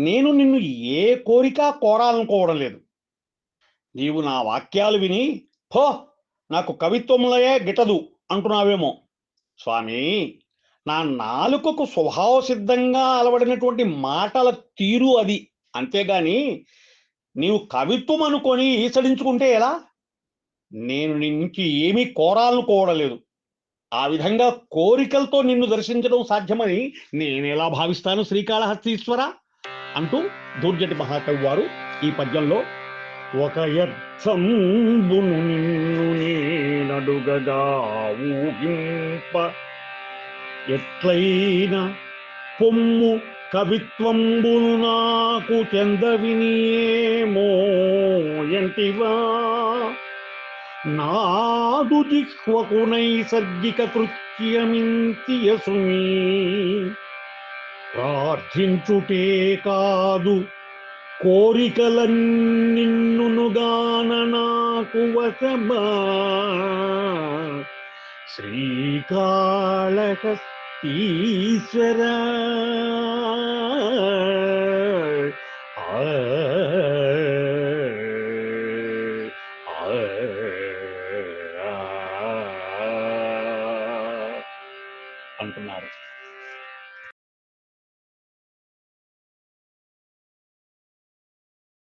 నేను నిన్ను ఏ కోరిక కోరాలనుకోవడం లేదు. నీవు నా వాక్యాలు విని హో నాకు కవిత్వములయే గిటదు అంటున్నావేమో. స్వామి నా నాలుకకు స్వభావ సిద్ధంగా అలవడినటువంటి మాటల తీరు అది. అంతేగాని నీవు కవిత్వం అనుకొని ఈసడించుకుంటే ఎలా? నేను నుంచి ఏమీ కోరాలనుకోవడలేదు ఆ విధంగా కోరికలతో నిన్ను దర్శించడం సాధ్యమని నేను ఎలా భావిస్తాను శ్రీకాళహస్తీశ్వర? అంటూ దూర్జటి మహాకవి వారు ఈ పద్యంలో ఒక యర్థంబును నిన్ను నేనడుగగా ఊహింప ఎట్లయినా పొమ్ము కవిత్వంబును నాకు చెందవినియేమో ఎంటివా? నాదు జిహ్వకు నైసర్గిక కృత్యమింతియసుని ప్రార్థించుటే కాదు కోరికలన్నిన్నుగాన నాకు వశమా శ్రీకాళహస్తీశ్వర అంటున్నారు